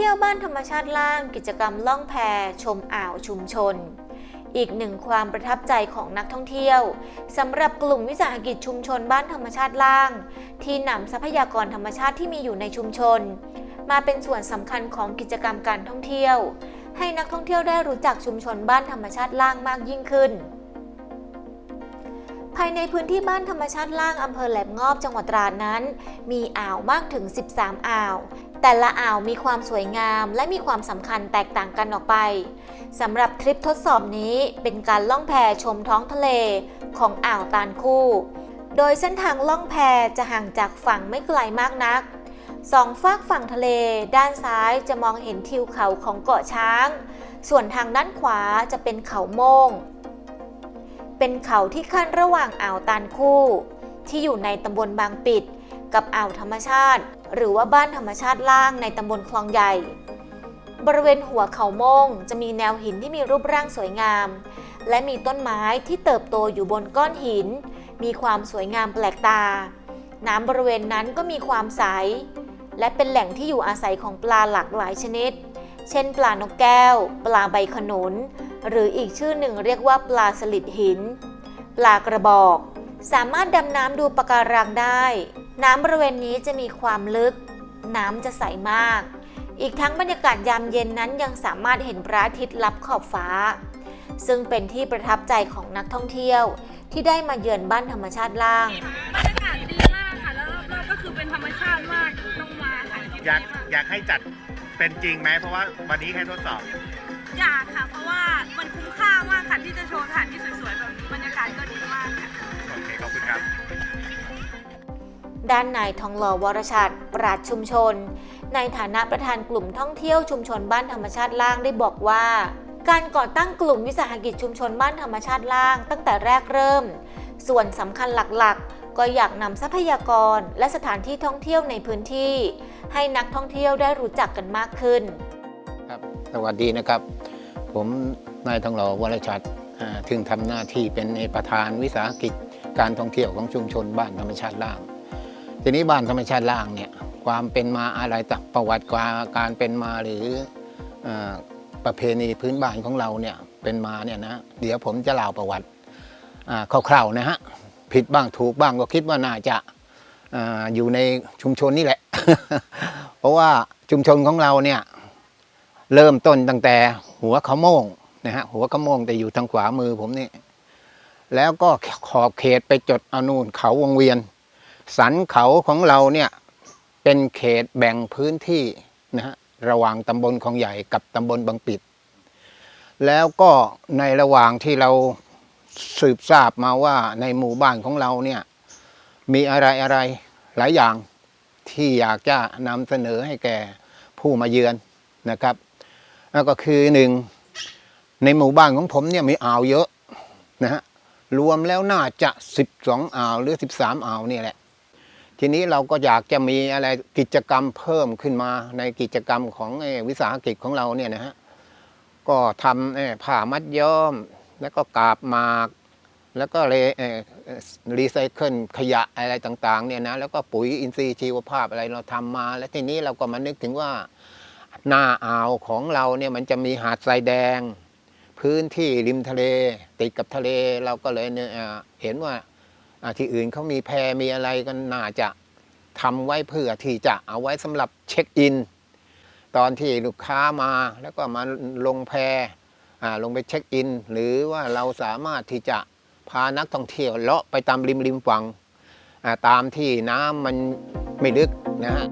เที่ยวบ้านธรรมชาติล่าง กิจกรรมล่องแพชมอ่าวชุมชน อีกหนึ่งความประทับใจของนักท่องเที่ยวสำหรับกลุ่มวิสาหกิจชุมชนบ้านธรรมชาติล่าง ที่นำทรัพยากรธรรมชาติที่มีอยู่ในชุมชน มาเป็นส่วนสำคัญของกิจกรรมการท่องเที่ยว ให้นักท่องเที่ยวได้รู้จักชุมชนบ้านธรรมชาติล่างมากยิ่งขึ้นภายในพื้นที่บ้านธรรมชาติล่างอำเภอแหลมงอบจังหวัดตราดนั้น มีอ่าวมากถึง 13 อ่าว แต่ละอ่าวมีความสวยงามและมีความสำคัญแตกต่างกันออกไปสำหรับทริปทดสอบนี้เป็นการล่องแพชมท้องทะเลของอ่าวตาลคู่ โดยเส้นทางล่องแพจะห่างจากฝั่งไม่ไกลมากนักสองฝากฝั่งทะเล ด้านซ้ายจะมองเห็นทิวเขาของเกาะช้าง ส่วนทางด้านขวาจะเป็นเขาโมง เป็นเขาที่ขั้นระหว่างอ่าวตาลคู่ ที่อยู่ในตำบลบางปิด กับอ่าวธรรมชาติ หรือว่าบ้านธรรมชาติล่างในตำบลคลองใหญ่ บริเวณหัวเขาโมงจะมีแนวหินที่มีรูปร่างสวยงาม และมีต้นไม้ที่เติบโตอยู่บนก้อนหิน มีความสวยงามแปลกตา น้ำบริเวณนั้นก็มีความใส และเป็นแหล่งที่อยู่อาศัยของปลาหลากหลายชนิด เช่น ปลานกแก้ว ปลาใบขนุน หรืออีกชื่อหนึ่งเรียกว่าปลาสลิดหิน ปลากระบอก สามารถดำน้ำดูปะการังได้ น้ำบริเวณนี้จะมีความลึก น้ำจะใสมาก อีกทั้งบรรยากาศยามเย็นนั้นยังสามารถเห็นพระอาทิตย์ลับขอบฟ้า ซึ่งเป็นที่ประทับใจของนักท่องเที่ยวที่ได้มาเยือนบ้านธรรมชาติล่าง บรรยากาศดีมากค่ะ แล้วรอบๆก็คือเป็นธรรมชาติมากต้องมาค่ะอยากอยากให้จัดเป็นจริงไหมเพราะว่าวันนี้แค่ทดสอบ อยากค่ะ เพราะว่ามันคุ้มค่ามากค่ะที่จะโชว์สถานที่สวยๆแบบ ด้านนายทองหล่อวรชัดปราชชุมชน ในฐานะประธานกลุ่มท่องเที่ยวชุมชนบ้านธรรมชาติล่างได้บอกว่า การก่อตั้งกลุ่มวิสาหกิจชุมชนบ้านธรรมชาติล่าง ตั้งแต่แรกเริ่ม ส่วนสำคัญหลักๆ ก็อยากนำทรัพยากรและสถานที่ท่องเที่ยวในพื้นที่ ให้นักท่องเที่ยวได้รู้จักกันมากขึ้นครับสวัสดีนะครับ ผมนายทองหล่อวรชัดถึงทำหน้าที่เป็นประธานวิสาหกิจการท่องเที่ยวของชุมชนบ้านธรรมชาติล่าง ทีนี้บ้านธรรมชาติล่างเนี่ยความเป็นมาอะไรต่างประวัติควาการเป็นมาหรืออประเพณีพื้นบ้านของเราเนี่ยเป็นมาเนี่ยนะเดี๋ยวผมจะเล่าประวัติคร่าวๆนะฮะผิดบ้างถูกบ้างก็คิดว่าน่าจะออยู่ในชุมชนนี่แหละ เพราะว่าชุมชนของเราเนี่ยเริ่มต้นตั้งแต่หัวขโมงนะฮะหัวขโมงแต่อยู่ทางขวามือผมนี่แล้วก็ขอบเขตไปจดเอานูนเขาวงเวียน สันเขาของเราเนี่ยเป็นเขตแบ่งพื้นที่นะฮะระหว่างตำบลของใหญ่กับตำบลบางปิด แล้วก็ในระหว่างที่เราสืบทราบมาว่าในหมู่บ้านของเราเนี่ยมีอะไรอะไรหลายอย่างที่อยากจะนำเสนอให้แก่ผู้มาเยือนนะครับแล้วก็คือหนึ่งในหมู่บ้านของผมเนี่ยมีอ่าวเยอะนะฮะรวมแล้วน่าจะ 12 อ่าวหรือ 13 อ่าวนี่แหละ ทีนี้เราก็อยากจะมีอะไรกิจกรรมเพิ่มขึ้นมาในกิจกรรมของอวิสาหกิจของเราเนี่ยนะฮะก็ทำผ้ามัดย้อม แล้วก็กาบหมาก แล้วก็รีไซเคิลขยะอะไรต่างๆเนี่ยนะแล้วก็ปุ๋ยอินทรีย์ชีวภาพอะไรเราทำมา แล้วทีนี้เราก็มานึกถึงว่าหน้าอ่าวของเราเนี่ยมันจะมีหาดทรายแดง พื้นที่ริมทะเล ติดกับทะเลเราก็เลยเเห็นว่า ที่อื่นเขามีแพมีอะไรกันน่าจะทำไว้เพื่อที่จะเอาไว้สำหรับเช็คอิน ตอนที่ลูกค้ามาแล้วก็มาลงแพรลงไปเช็คอิน หรือว่าเราสามารถที่จะพานักท่องเที่ยวเลาะไปตามริมริมฝั่งตามที่น้ำมันไม่ลึกนะฮะ